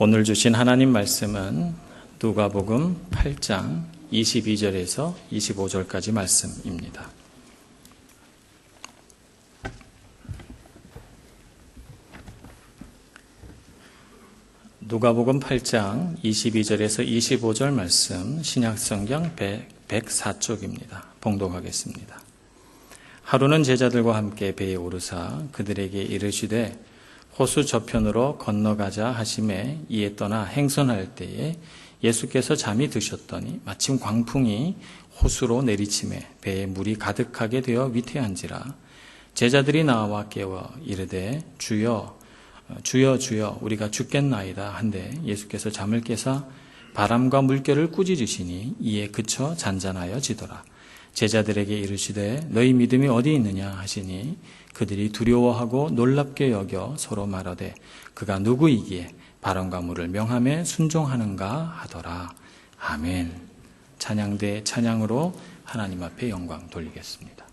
오늘 주신 하나님 말씀은 누가복음 8장 22절에서 25절까지 말씀입니다. 누가복음 8장 22절에서 25절 말씀 신약성경 104쪽입니다. 봉독하겠습니다. 하루는 제자들과 함께 배에 오르사 그들에게 이르시되 호수 저편으로 건너가자 하심에 이에 떠나 행선할 때에 예수께서 잠이 드셨더니 마침 광풍이 호수로 내리침에 배에 물이 가득하게 되어 위태한지라 제자들이 나와 깨워 이르되 주여 주여 주여 우리가 죽겠나이다. 한데 예수께서 잠을 깨사 바람과 물결을 꾸짖으시니 이에 그쳐 잔잔하여 지더라 제자들에게 이르시되 너희 믿음이 어디 있느냐? 하시니 그들이 두려워하고 놀랍게 여겨 서로 말하되 그가 누구이기에 바람과 물을 명함에 순종하는가 하더라. 아멘. 찬양대 찬양으로 하나님 앞에 영광 돌리겠습니다.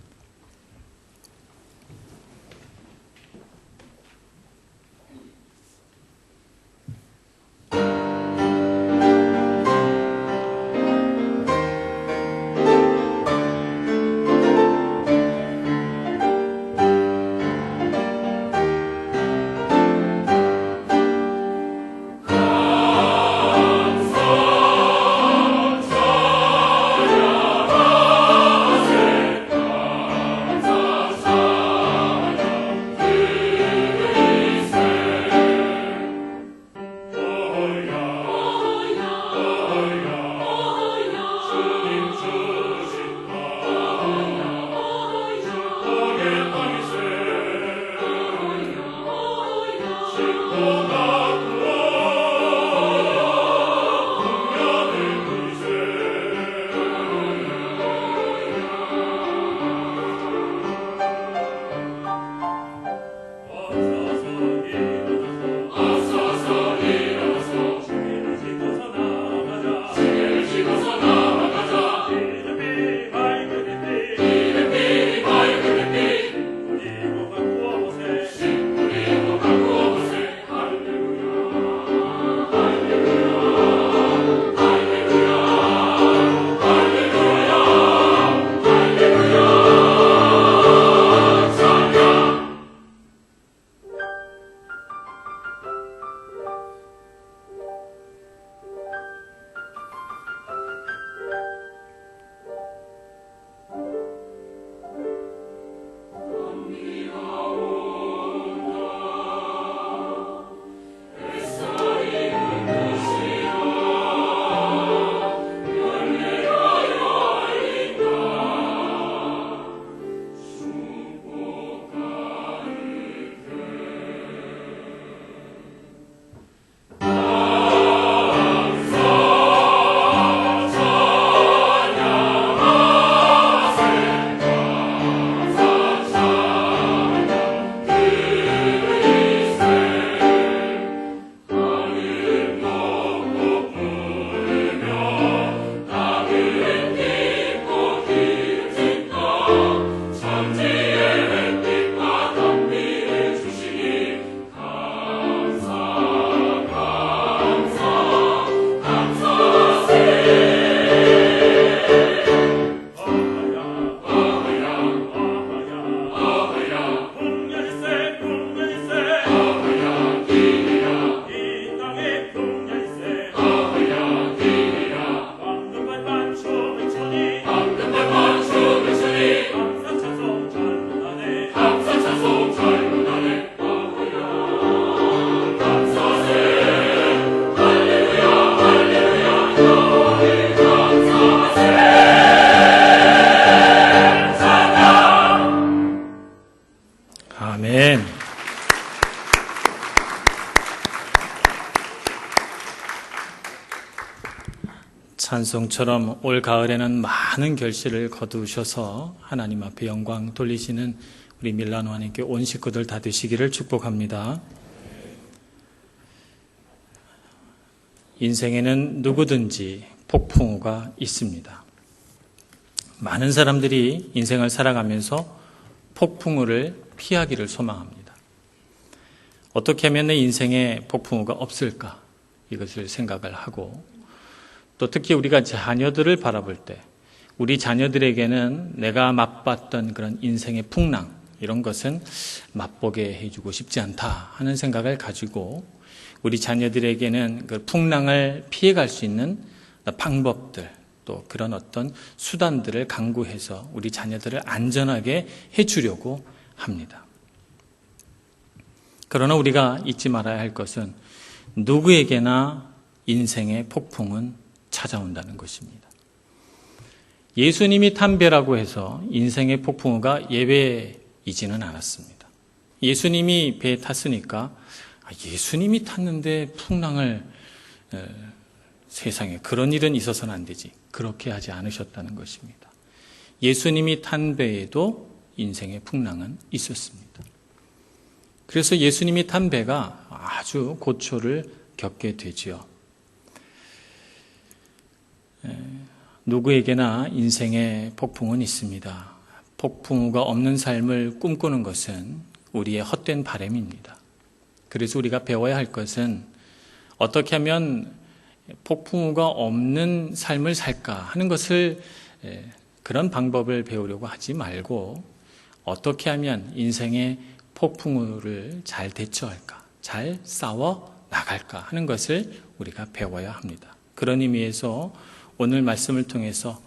찬송처럼 올 가을에는 많은 결실을 거두셔서 하나님 앞에 영광 돌리시는 우리 밀라노 하나님께 온 식구들 다 되시기를 축복합니다. 인생에는 누구든지 폭풍우가 있습니다. 많은 사람들이 인생을 살아가면서 폭풍우를 피하기를 소망합니다. 어떻게 하면 내 인생에 폭풍우가 없을까? 이것을 생각을 하고 또 특히 우리가 자녀들을 바라볼 때 우리 자녀들에게는 내가 맛봤던 그런 인생의 풍랑 이런 것은 맛보게 해주고 싶지 않다 하는 생각을 가지고 우리 자녀들에게는 그 풍랑을 피해갈 수 있는 방법들 또 그런 어떤 수단들을 강구해서 우리 자녀들을 안전하게 해주려고 합니다. 그러나 우리가 잊지 말아야 할 것은 누구에게나 인생의 폭풍은 찾아온다는 것입니다. 예수님이 탄 배라고 해서 인생의 폭풍우가 예외이지는 않았습니다. 예수님이 배에 탔으니까 아, 예수님이 탔는데 풍랑을 에, 세상에 그런 일은 있어서는 안 되지. 그렇게 하지 않으셨다는 것입니다. 예수님이 탄 배에도 인생의 풍랑은 있었습니다. 그래서 예수님이 탄 배가 아주 고초를 겪게 되지요. 누구에게나 인생의 폭풍은 있습니다. 폭풍우가 없는 삶을 꿈꾸는 것은 우리의 헛된 바램입니다. 그래서 우리가 배워야 할 것은 어떻게 하면 폭풍우가 없는 삶을 살까 하는 것을 그런 방법을 배우려고 하지 말고 어떻게 하면 인생의 폭풍우를 잘 대처할까, 잘 싸워 나갈까 하는 것을 우리가 배워야 합니다. 그런 의미에서 오늘 말씀을 통해서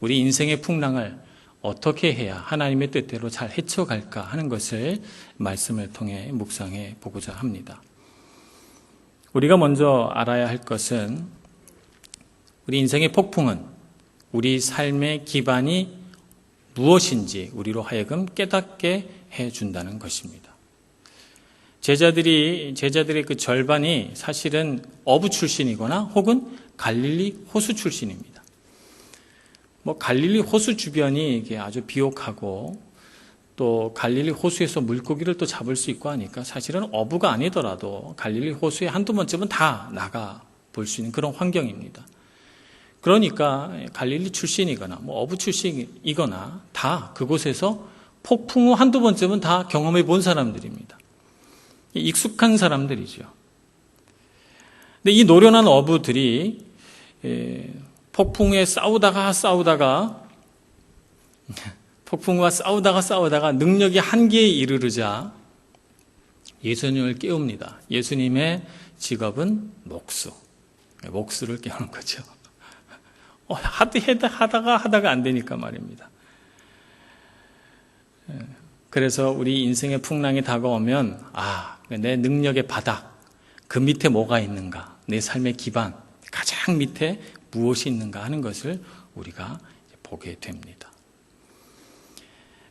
우리 인생의 풍랑을 어떻게 해야 하나님의 뜻대로 잘 헤쳐갈까 하는 것을 말씀을 통해 묵상해 보고자 합니다. 우리가 먼저 알아야 할 것은 우리 인생의 폭풍은 우리 삶의 기반이 무엇인지 우리로 하여금 깨닫게 해 준다는 것입니다. 제자들이 제자들의 그 절반이 사실은 어부 출신이거나 혹은 갈릴리 호수 출신입니다. 뭐 갈릴리 호수 주변이 이게 아주 비옥하고 또 갈릴리 호수에서 물고기를 또 잡을 수 있고 하니까 사실은 어부가 아니더라도 갈릴리 호수에 한두 번쯤은 다 나가 볼 수 있는 그런 환경입니다. 그러니까 갈릴리 출신이거나 뭐 어부 출신이거나 다 그곳에서 폭풍우 한두 번쯤은 다 경험해 본 사람들입니다. 익숙한 사람들이죠. 근데 이 노련한 어부들이 폭풍에 싸우다가 싸우다가 폭풍과 싸우다가 싸우다가 능력이 한계에 이르르자 예수님을 깨웁니다. 예수님의 직업은 목수. 목수를 깨우는 거죠. 어, 하다가 하다가 안 되니까 말입니다. 그래서 우리 인생의 풍랑이 다가오면 아, 내 능력의 바닥 그 밑에 뭐가 있는가? 내 삶의 기반 가장 밑에 무엇이 있는가 하는 것을 우리가 보게 됩니다.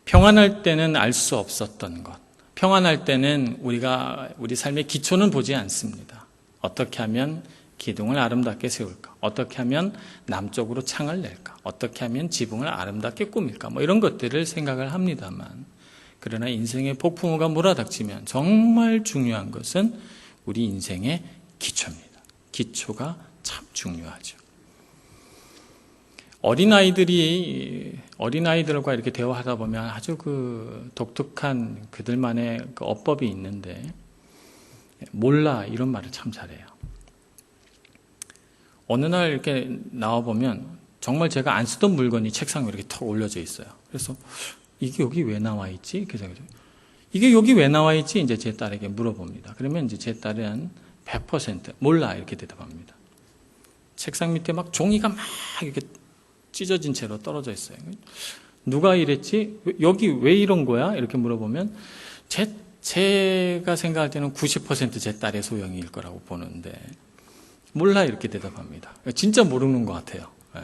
평안할 때는 알 수 없었던 것. 평안할 때는 우리가 우리 삶의 기초는 보지 않습니다. 어떻게 하면 기둥을 아름답게 세울까? 어떻게 하면 남쪽으로 창을 낼까? 어떻게 하면 지붕을 아름답게 꾸밀까? 뭐 이런 것들을 생각을 합니다만 그러나 인생의 폭풍우가 몰아닥치면 정말 중요한 것은 우리 인생의 기초입니다. 기초가 참 중요하죠. 어린아이들이, 어린아이들과 이렇게 대화하다 보면 아주 그 독특한 그들만의 그 어법이 있는데, 몰라, 이런 말을 참 잘해요. 어느 날 이렇게 나와보면 정말 제가 안 쓰던 물건이 책상에 이렇게 턱 올려져 있어요. 그래서 이게 여기 왜 나와 있지? 생각해요. 이게 여기 왜 나와 있지? 이제 제 딸에게 물어봅니다. 그러면 이제 제 딸은 100% 몰라 이렇게 대답합니다. 책상 밑에 막 종이가 막 이렇게 찢어진 채로 떨어져 있어요. 누가 이랬지? 여기 왜 이런 거야? 이렇게 물어보면 제, 제가 생각할 때는 90%제 딸의 소형일 거라고 보는데 몰라 이렇게 대답합니다. 진짜 모르는 것 같아요. 네.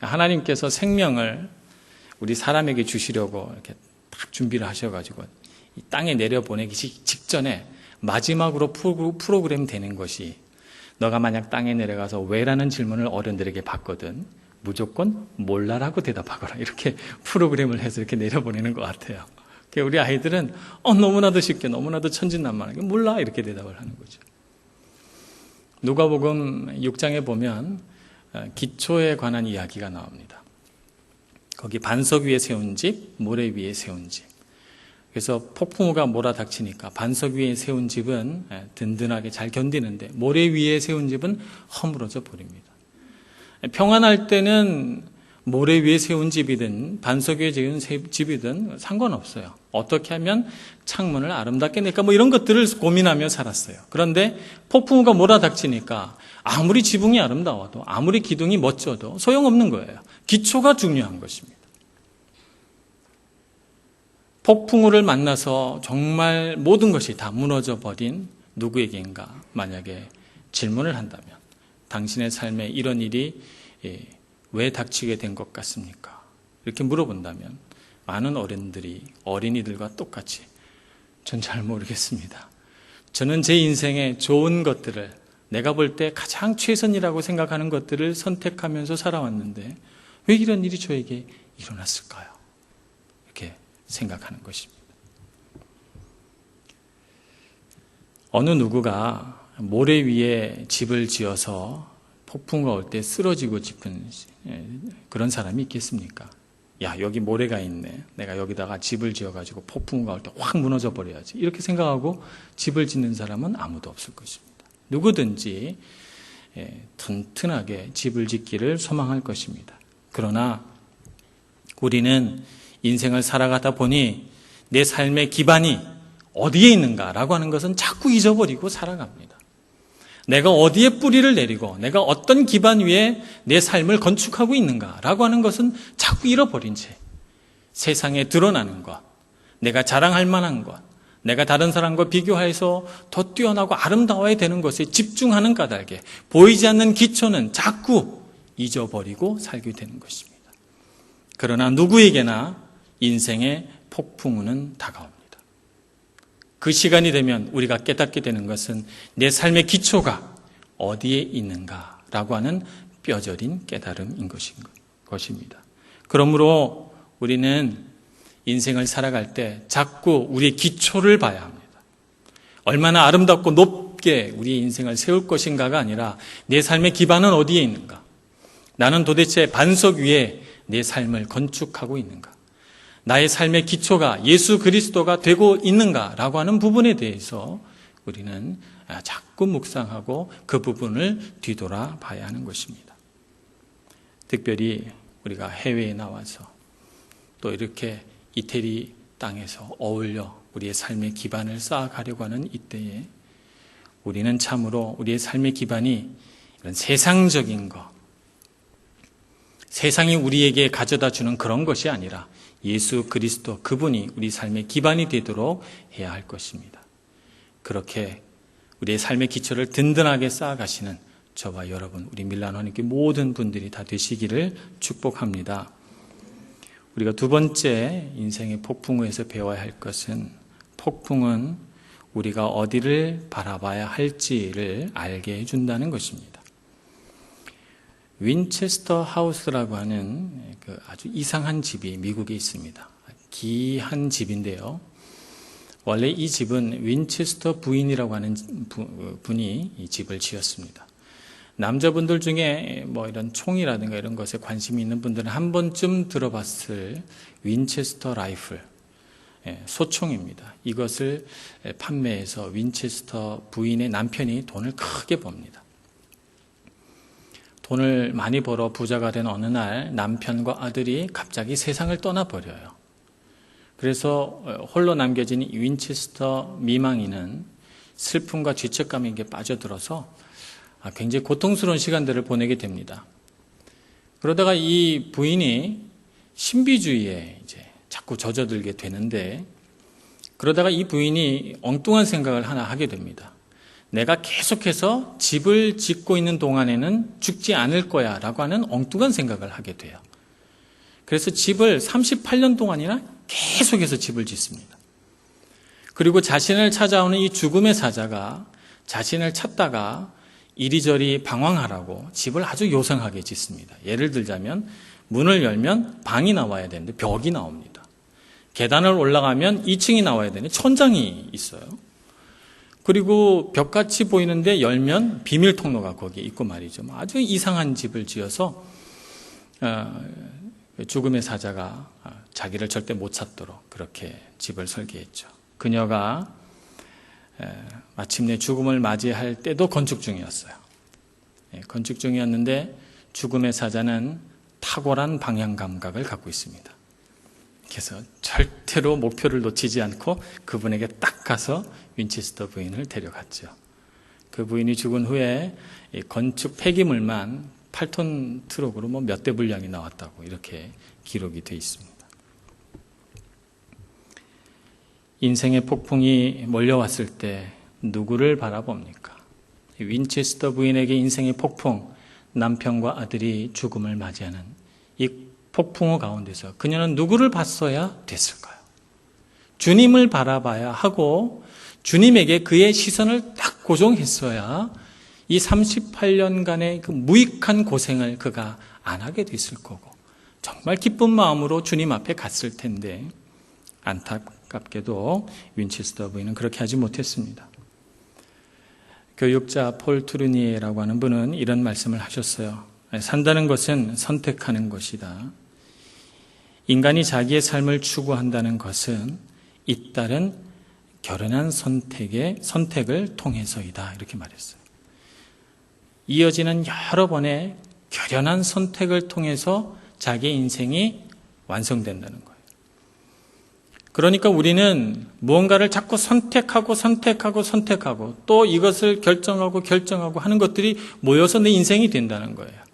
하나님께서 생명을 우리 사람에게 주시려고 이렇게 딱 준비를 하셔가지고 이 땅에 내려보내기 직전에 마지막으로 프로그램 되는 것이 너가 만약 땅에 내려가서 왜라는 질문을 어른들에게 받거든 무조건 몰라라고 대답하거라 이렇게 프로그램을 해서 이렇게 내려보내는 것 같아요. 우리 아이들은 어 너무나도 쉽게 너무나도 천진난만하게 몰라 이렇게 대답을 하는 거죠. 누가복음 6장에 보면 어, 기초에 관한 이야기가 나옵니다. 거기 반석 위에 세운 집, 모래 위에 세운 집. 그래서 폭풍우가 몰아닥치니까 반석 위에 세운 집은 예, 든든하게 잘 견디는데 모래 위에 세운 집은 허물어져 버립니다. 평안할 때는 모래 위에 세운 집이든 반석 위에 세운 세- 집이든 상관없어요. 어떻게 하면 창문을 아름답게 낼까 뭐 이런 것들을 고민하며 살았어요. 그런데 폭풍우가 몰아닥치니까 아무리 지붕이 아름다워도 아무리 기둥이 멋져도 소용없는 거예요. 기초가 중요한 것입니다. 폭풍우를 만나서 정말 모든 것이 다 무너져 버린 누구에게인가 만약에 질문을 한다면 당신의 삶에 이런 일이 예, 왜 닥치게 된 것 같습니까? 이렇게 물어본다면 많은 어른들이 어린이들과 똑같이 전 잘 모르겠습니다. 저는 제 인생에 좋은 것들을 내가 볼 때 가장 최선이라고 생각하는 것들을 선택하면서 살아왔는데 왜 이런 일이 저에게 일어났을까요? 생각하는 것입니다. 어느 누구가 모래 위에 집을 지어서 폭풍과 올 때 쓰러지고 싶은 예, 그런 사람이 있겠습니까? 야, 여기 모래가 있네. 내가 여기다가 집을 지어가지고 폭풍우가 올때 확 무너져 버려야지. 이렇게 생각하고 집을 짓는 사람은 아무도 없을 것입니다. 누구든지 예, 튼튼하게 집을 짓기를 소망할 것입니다. 그러나 우리는 인생을 살아가다 보니 내 삶의 기반이 어디에 있는가라고 하는 것은 자꾸 잊어버리고 살아갑니다. 내가 어디에 뿌리를 내리고 내가 어떤 기반 위에 내 삶을 건축하고 있는가라고 하는 것은 자꾸 잃어버린 채 세상에 드러나는 것, 내가 자랑할 만한 것, 내가 다른 사람과 비교해서 더 뛰어나고 아름다워야 되는 것에 집중하는 까닭에 보이지 않는 기초는 자꾸 잊어버리고 살게 되는 것입니다. 그러나 누구에게나 인생의 폭풍우는 다가옵니다. 그 시간이 되면 우리가 깨닫게 되는 것은 내 삶의 기초가 어디에 있는가라고 하는 뼈저린 깨달음인 것입니다. 그러므로 우리는 인생을 살아갈 때 자꾸 우리의 기초를 봐야 합니다. 얼마나 아름답고 높게 우리의 인생을 세울 것인가가 아니라 내 삶의 기반은 어디에 있는가? 나는 도대체 반석 위에 내 삶을 건축하고 있는가? 나의 삶의 기초가 예수 그리스도가 되고 있는가라고 하는 부분에 대해서 우리는 자꾸 묵상하고 그 부분을 뒤돌아 봐야 하는 것입니다. 특별히 우리가 해외에 나와서 또 이렇게 이태리 땅에서 어울려 우리의 삶의 기반을 쌓아가려고 하는 이때에 우리는 참으로 우리의 삶의 기반이 이런 세상적인 것, 세상이 우리에게 가져다 주는 그런 것이 아니라 예수 그리스도 그분이 우리 삶의 기반이 되도록 해야 할 것입니다. 그렇게 우리의 삶의 기초를 든든하게 쌓아가시는 저와 여러분, 우리 밀란 하나님께 모든 분들이 다 되시기를 축복합니다. 우리가 두 번째 인생의 폭풍우에서 배워야 할 것은 폭풍은 우리가 어디를 바라봐야 할지를 알게 해준다는 것입니다. 윈체스터 하우스라고 하는 그 아주 이상한 집이 미국에 있습니다. 기한 집인데요. 원래 이 집은 윈체스터 부인이라고 하는 분이 이 집을 지었습니다. 남자분들 중에 뭐 이런 총이라든가 이런 것에 관심이 있는 분들은 한 번쯤 들어봤을 윈체스터 라이플, 예, 소총입니다. 이것을 판매해서 윈체스터 부인의 남편이 돈을 크게 법니다. 돈을 많이 벌어 부자가 된 어느 날 남편과 아들이 갑자기 세상을 떠나버려요. 그래서 홀로 남겨진 윈체스터 미망이는 슬픔과 죄책감에 빠져들어서 굉장히 고통스러운 시간들을 보내게 됩니다. 그러다가 이 부인이 신비주의에 이제 자꾸 젖어들게 되는데 그러다가 이 부인이 엉뚱한 생각을 하나 하게 됩니다. 내가 계속해서 집을 짓고 있는 동안에는 죽지 않을 거야 라고 하는 엉뚱한 생각을 하게 돼요. 그래서 집을 38년 동안이나 계속해서 집을 짓습니다. 그리고 자신을 찾아오는 이 죽음의 사자가 자신을 찾다가 이리저리 방황하라고 집을 아주 요상하게 짓습니다. 예를 들자면 문을 열면 방이 나와야 되는데 벽이 나옵니다. 계단을 올라가면 2층이 나와야 되는데 천장이 있어요. 그리고 벽같이 보이는데 열면 비밀 통로가 거기에 있고 말이죠. 아주 이상한 집을 지어서 죽음의 사자가 자기를 절대 못 찾도록 그렇게 집을 설계했죠. 그녀가 에, 마침내 죽음을 맞이할 때도 건축 중이었어요. 예, 건축 중이었는데 죽음의 사자는 탁월한 방향 감각을 갖고 있습니다. 그래서 절대로 목표를 놓치지 않고 그분에게 딱 가서 윈체스터 부인을 데려갔죠. 그 부인이 죽은 후에 이 건축 폐기물만 8톤 트럭으로 뭐 몇 대 분량이 나왔다고 이렇게 기록이 되어 있습니다. 인생의 폭풍이 몰려왔을 때 누구를 바라봅니까? 윈체스터 부인에게 인생의 폭풍, 남편과 아들이 죽음을 맞이하는 이 폭풍우 가운데서 그녀는 누구를 봤어야 됐을까요? 주님을 바라봐야 하고 주님에게 그의 시선을 딱 고정했어야 이 38년간의 그 무익한 고생을 그가 안 하게 됐을 거고 정말 기쁜 마음으로 주님 앞에 갔을 텐데 안타깝게도 윈체스터 부인은 그렇게 하지 못했습니다. 교육자 폴 투르니에라고 하는 분은 이런 말씀을 하셨어요. 산다는 것은 선택하는 것이다. 인간이 자기의 삶을 추구한다는 것은 잇따른 결연한 선택의 선택을 통해서이다. 이렇게 말했어요. 이어지는 여러 번의 결연한 선택을 통해서 자기 인생이 완성된다는 거예요. 그러니까 우리는 무언가를 자꾸 선택하고 선택하고 선택하고 또 이것을 결정하고 결정하고 하는 것들이 모여서 내 인생이 된다는 거예요.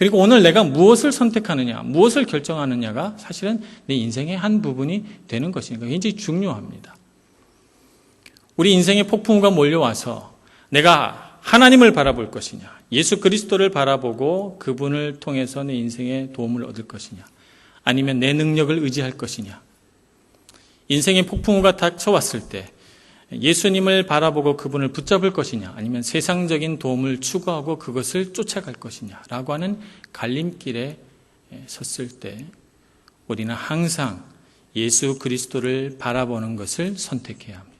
그리고 오늘 내가 무엇을 선택하느냐, 무엇을 결정하느냐가 사실은 내 인생의 한 부분이 되는 것이니까 굉장히 중요합니다. 우리 인생의 폭풍우가 몰려와서 내가 하나님을 바라볼 것이냐, 예수 그리스도를 바라보고 그분을 통해서 내 인생에 도움을 얻을 것이냐, 아니면 내 능력을 의지할 것이냐. 인생의 폭풍우가 닥쳐왔을 때 예수님을 바라보고 그분을 붙잡을 것이냐, 아니면 세상적인 도움을 추구하고 그것을 쫓아갈 것이냐라고 하는 갈림길에 섰을 때 우리는 항상 예수 그리스도를 바라보는 것을 선택해야 합니다.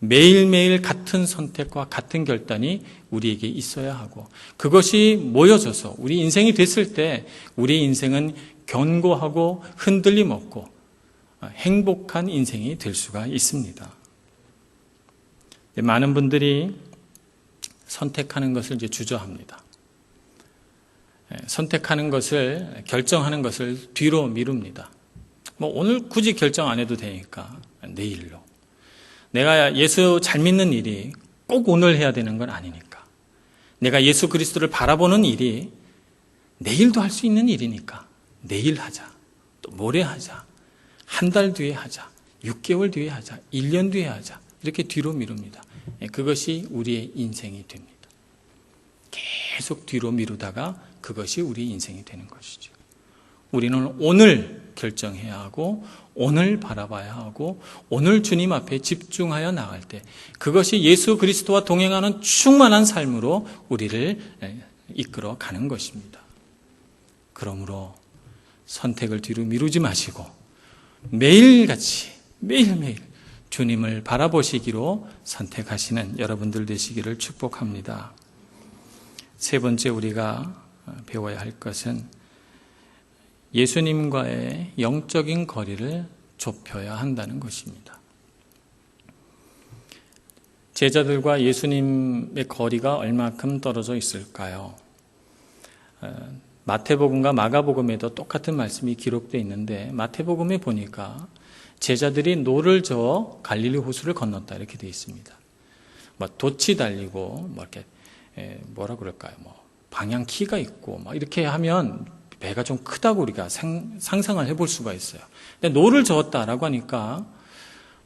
매일매일 같은 선택과 같은 결단이 우리에게 있어야 하고 그것이 모여져서 우리 인생이 됐을 때 우리 인생은 견고하고 흔들림 없고 행복한 인생이 될 수가 있습니다. 많은 분들이 선택하는 것을 이제 주저합니다. 선택하는 것을 결정하는 것을 뒤로 미룹니다. 뭐 오늘 굳이 결정 안 해도 되니까 내일로. 내가 예수 잘 믿는 일이 꼭 오늘 해야 되는 건 아니니까. 내가 예수 그리스도를 바라보는 일이 내일도 할 수 있는 일이니까 내일 하자. 또 모레 하자. 한 달 뒤에 하자. 6개월 뒤에 하자. 1년 뒤에 하자. 이렇게 뒤로 미룹니다. 그것이 우리의 인생이 됩니다. 계속 뒤로 미루다가 그것이 우리 인생이 되는 것이죠. 우리는 오늘 결정해야 하고 오늘 바라봐야 하고 오늘 주님 앞에 집중하여 나갈 때 그것이 예수 그리스도와 동행하는 충만한 삶으로 우리를 이끌어 가는 것입니다. 그러므로 선택을 뒤로 미루지 마시고 매일같이 매일매일 주님을 바라보시기로 선택하시는 여러분들 되시기를 축복합니다. 세 번째 우리가 배워야 할 것은 예수님과의 영적인 거리를 좁혀야 한다는 것입니다. 제자들과 예수님의 거리가 얼마큼 떨어져 있을까요? 마태복음과 마가복음에도 똑같은 말씀이 기록되어 있는데 마태복음에 보니까 제자들이 노를 저어 갈릴리 호수를 건넜다 이렇게 되어 있습니다. 뭐 돛이 달리고 뭐 이렇게 뭐라 그럴까요? 뭐 방향 키가 있고 막 이렇게 하면 배가 좀 크다고 우리가 상, 상을 해볼 수가 있어요. 근데 노를 저었다라고 하니까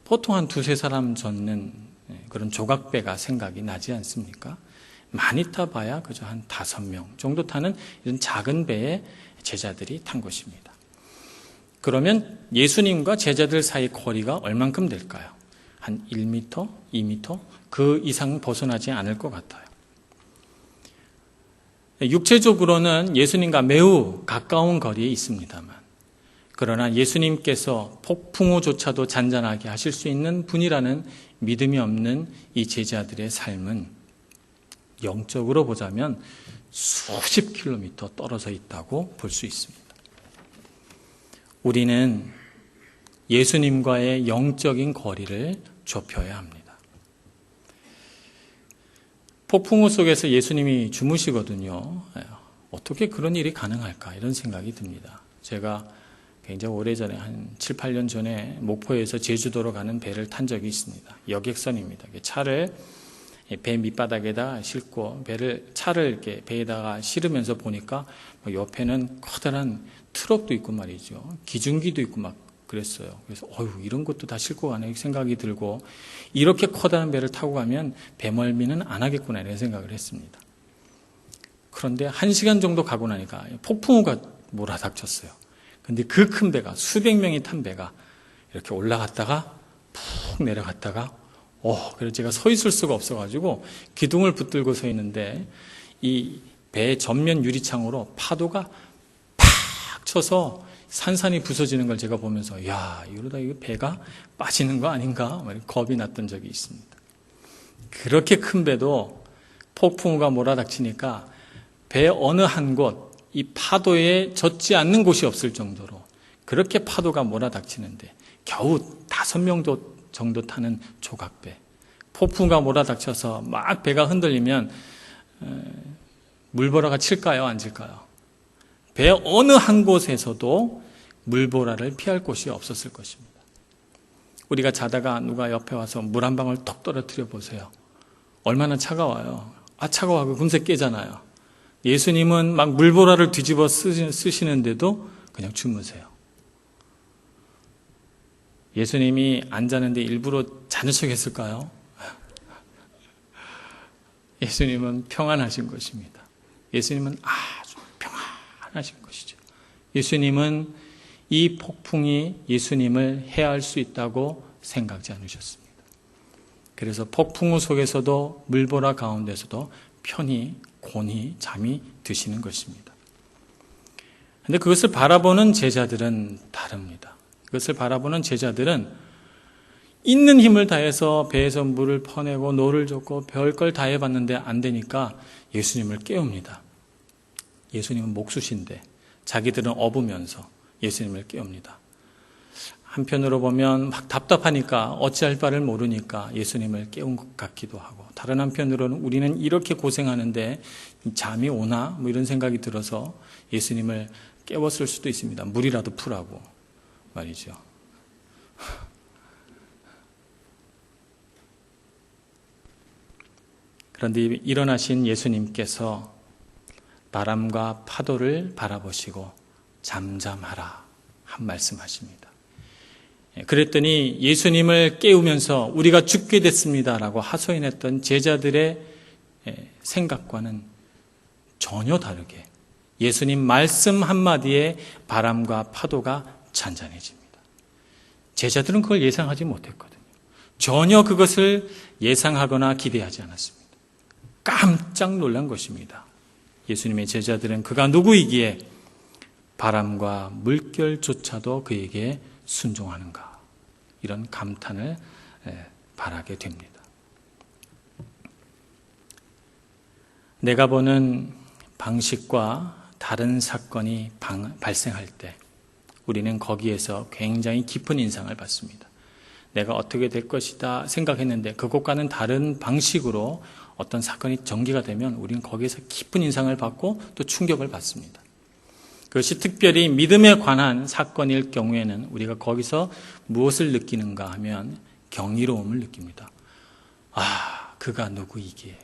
보통 한 두세 사람 젓는 그런 조각배가 생각이 나지 않습니까? 많이 타봐야 그저 한 다섯 명 정도 타는 이런 작은 배에 제자들이 탄 것입니다. 그러면 예수님과 제자들 사이 거리가 얼만큼 될까요? 한 1m, 2m 그 이상 벗어나지 않을 것 같아요. 육체적으로는 예수님과 매우 가까운 거리에 있습니다만, 그러나 예수님께서 폭풍우조차도 잔잔하게 하실 수 있는 분이라는 믿음이 없는 이 제자들의 삶은 영적으로 보자면 수십 킬로미터 떨어져 있다고 볼 수 있습니다. 우리는 예수님과의 영적인 거리를 좁혀야 합니다. 폭풍우 속에서 예수님이 주무시거든요. 어떻게 그런 일이 가능할까 이런 생각이 듭니다. 제가 굉장히 오래전에 한 7, 8년 전에 목포에서 제주도로 가는 배를 탄 적이 있습니다. 여객선입니다. 차를 배 밑바닥에다 싣고 배를 차를 이렇게 배에다가 실으면서 보니까 뭐 옆에는 커다란 트럭도 있고 말이죠. 기중기도 있고 막 그랬어요. 그래서 어휴 이런 것도 다 싣고 가네 생각이 들고 이렇게 커다란 배를 타고 가면 배멀미는 안 하겠구나 이런 생각을 했습니다. 그런데 한 시간 정도 가고 나니까 폭풍우가 몰아닥쳤어요. 근데 그 큰 배가 수백 명이 탄 배가 이렇게 올라갔다가 푹 내려갔다가 어 그래서 제가 서 있을 수가 없어가지고 기둥을 붙들고 서 있는데 이 배 전면 유리창으로 파도가 팍 쳐서 산산이 부서지는 걸 제가 보면서 야 이러다 이거 배가 빠지는 거 아닌가 겁이 났던 적이 있습니다. 그렇게 큰 배도 폭풍우가 몰아닥치니까 배 어느 한 곳 이 파도에 젖지 않는 곳이 없을 정도로 그렇게 파도가 몰아닥치는데 겨우 다섯 명 정도 타는 조각배 폭풍우가 몰아닥쳐서 막 배가 흔들리면 물보라가 칠까요 안 칠까요? 배 어느 한 곳에서도 물보라를 피할 곳이 없었을 것입니다. 우리가 자다가 누가 옆에 와서 물 한 방울 톡 떨어뜨려 보세요. 얼마나 차가워요. 아 차가워하고 금세 깨잖아요. 예수님은 막 물보라를 뒤집어 쓰시는데도 그냥 주무세요. 예수님이 안 자는데 일부러 자는 척 했을까요? 예수님은 평안하신 것입니다. 예수님은 아주 평안하신 것이죠. 예수님은 이 폭풍이 예수님을 해할 수 있다고 생각지 않으셨습니다. 그래서 폭풍우 속에서도 물보라 가운데서도 편히 곤히 잠이 드시는 것입니다. 근데 그것을 바라보는 제자들은 다릅니다. 그것을 바라보는 제자들은 있는 힘을 다해서 배에서 물을 퍼내고 노를 젓고 별걸 다 해봤는데 안 되니까 예수님을 깨웁니다. 예수님은 목수신데 자기들은 업으면서 예수님을 깨웁니다. 한편으로 보면 막 답답하니까 어찌할 바를 모르니까 예수님을 깨운 것 같기도 하고 다른 한편으로는 우리는 이렇게 고생하는데 잠이 오나 뭐 이런 생각이 들어서 예수님을 깨웠을 수도 있습니다. 물이라도 푸라고 말이죠. 그런데 일어나신 예수님께서 바람과 파도를 바라보시고 잠잠하라 한 말씀하십니다. 예, 그랬더니 예수님을 깨우면서 우리가 죽게 됐습니다라고 하소연했던 제자들의 예, 생각과는 전혀 다르게 예수님 말씀 한마디에 바람과 파도가 잔잔해집니다. 제자들은 그걸 예상하지 못했거든요. 전혀 그것을 예상하거나 기대하지 않았습니다. 깜짝 놀란 것입니다. 예수님의 제자들은 그가 누구이기에 바람과 물결조차도 그에게 순종하는가. 이런 감탄을 바라게 됩니다. 내가 보는 방식과 다른 사건이 발생할 때 우리는 거기에서 굉장히 깊은 인상을 받습니다. 내가 어떻게 될 것이다 생각했는데 그것과는 다른 방식으로 어떤 사건이 전개가 되면 우리는 거기에서 깊은 인상을 받고 또 충격을 받습니다. 그것이 특별히 믿음에 관한 사건일 경우에는 우리가 거기서 무엇을 느끼는가 하면 경이로움을 느낍니다. 아, 그가 누구이기에.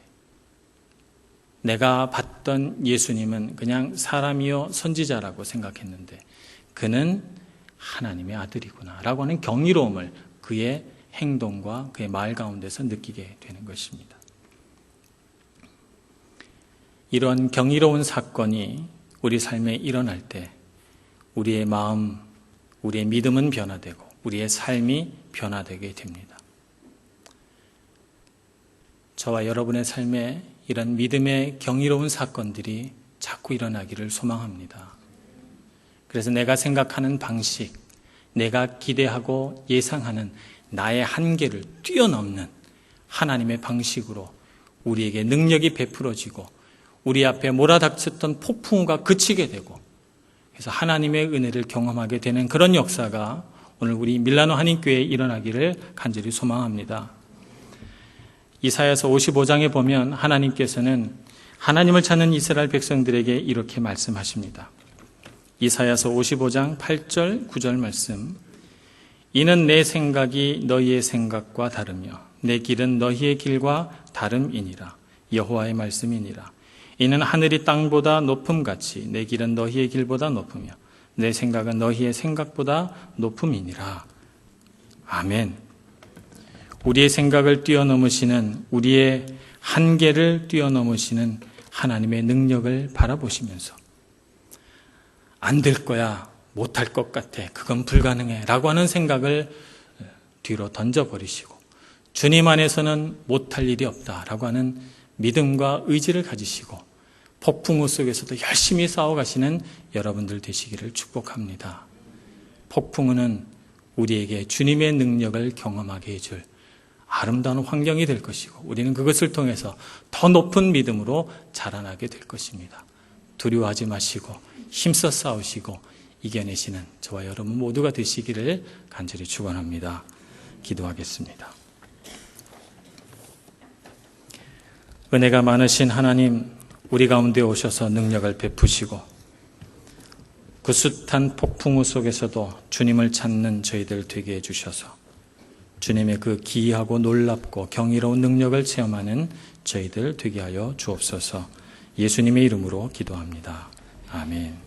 내가 봤던 예수님은 그냥 사람이요 선지자라고 생각했는데 그는 하나님의 아들이구나 라고 하는 경이로움을 그의 행동과 그의 말 가운데서 느끼게 되는 것입니다. 이런 경이로운 사건이 우리 삶에 일어날 때 우리의 마음, 우리의 믿음은 변화되고 우리의 삶이 변화되게 됩니다. 저와 여러분의 삶에 이런 믿음의 경이로운 사건들이 자꾸 일어나기를 소망합니다. 그래서 내가 생각하는 방식, 내가 기대하고 예상하는 나의 한계를 뛰어넘는 하나님의 방식으로 우리에게 능력이 베풀어지고 우리 앞에 몰아닥쳤던 폭풍우가 그치게 되고 그래서 하나님의 은혜를 경험하게 되는 그런 역사가 오늘 우리 밀라노 한인교회에 일어나기를 간절히 소망합니다. 이사야서 55장에 보면 하나님께서는 하나님을 찾는 이스라엘 백성들에게 이렇게 말씀하십니다. 이사야서 55장 8절 9절 말씀. 이는 내 생각이 너희의 생각과 다르며 내 길은 너희의 길과 다름이니라. 여호와의 말씀이니라. 이는 하늘이 땅보다 높음 같이 내 길은 너희의 길보다 높으며 내 생각은 너희의 생각보다 높음이니라. 아멘. 우리의 생각을 뛰어넘으시는 우리의 한계를 뛰어넘으시는 하나님의 능력을 바라보시면서 안 될 거야, 못 할 것 같아, 그건 불가능해 라고 하는 생각을 뒤로 던져버리시고 주님 안에서는 못할 일이 없다 라고 하는 믿음과 의지를 가지시고 폭풍우 속에서도 열심히 싸워가시는 여러분들 되시기를 축복합니다. 폭풍우는 우리에게 주님의 능력을 경험하게 해줄 아름다운 환경이 될 것이고 우리는 그것을 통해서 더 높은 믿음으로 자라나게 될 것입니다. 두려워하지 마시고 힘써 싸우시고 이겨내시는 저와 여러분 모두가 되시기를 간절히 축원합니다. 기도하겠습니다. 은혜가 많으신 하나님 우리 가운데 오셔서 능력을 베푸시고 그 숱한 폭풍우 속에서도 주님을 찾는 저희들 되게 해주셔서 주님의 그 기이하고 놀랍고 경이로운 능력을 체험하는 저희들 되게 하여 주옵소서 예수님의 이름으로 기도합니다. 아멘.